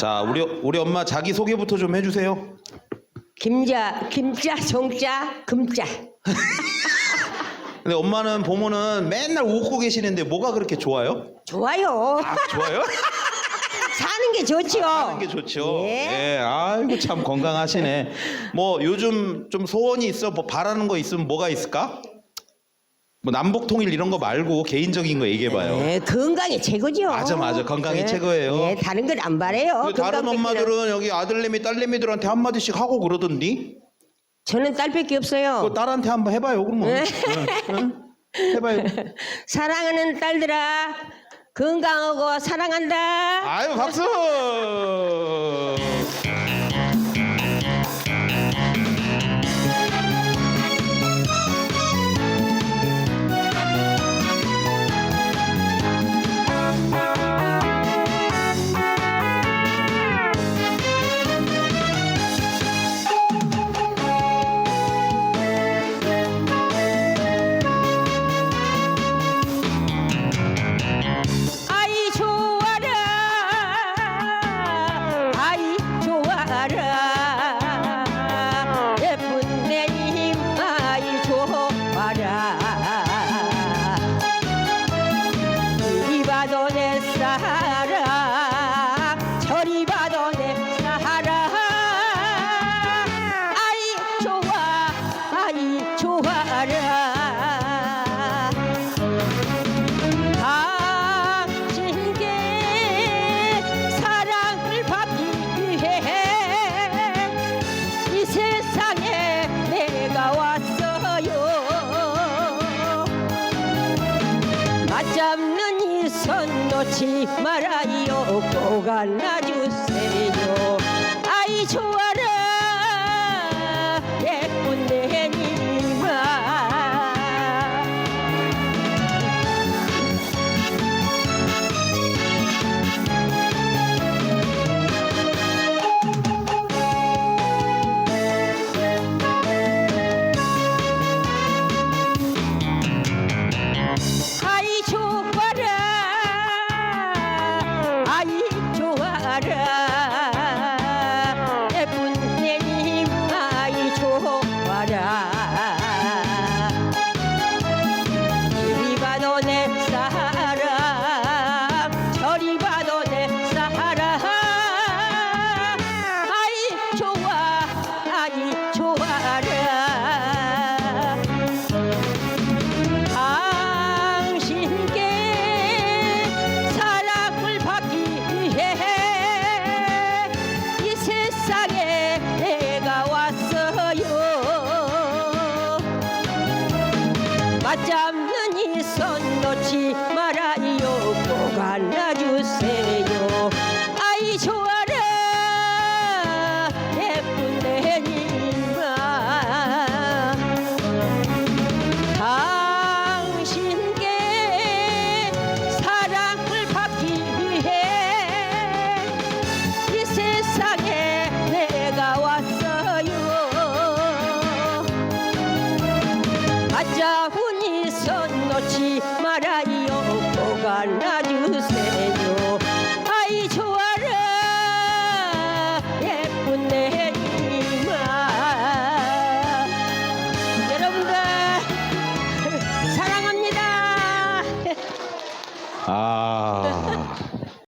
자, 우리 우리 엄마 자기 소개부터 좀 해주세요. 김자, 김자, 정자, 금자. 근데 엄마는 보면은 맨날 웃고 계시는데 뭐가 그렇게 좋아요? 좋아요. 아, 좋아요? 사는 게 좋지요. 하는 게 좋죠. 예. 예, 아이고 참 건강하시네. 뭐 요즘 좀 소원이 있어, 뭐 바라는 거 있으면 뭐가 있을까? 뭐 남북 통일 이런 거 말고 개인적인 거 얘기해봐요. 예, 건강이 최고죠. 맞아, 맞아. 건강이 예, 최고예요. 예, 다른 건 안 바래요. 근데 다른 건강 뺏기는. 엄마들은 여기 아들내미, 딸내미들한테 한 마디씩 하고 그러던디. 저는 딸밖에 없어요. 그 딸한테 한번 해봐요, 그러면. 네. 응, 응? 해봐요. 사랑하는 딸들아, 건강하고 사랑한다. 아유, 박수! 내 사랑, 저리 봐도 내 사랑. 아이 좋아, 아이 좋아라. 당신께 사랑을 받기 위해 이 세상에 내가 왔어요 맞잡 손 놓지 말아요. 꼭 안아주세요. 아이 좋아라 좋아 아이 좋아라. 당신께 사랑을 받기 위해 이 세상에 내가 왔어요. 맞잡는 이 손 놓지 말아요. 꼭 안아 맞잡은 이손 놓지 말아요. 꼭 안아주세요. 아이 좋아라. 예쁜 내님아 여러분들 사랑합니다. 아,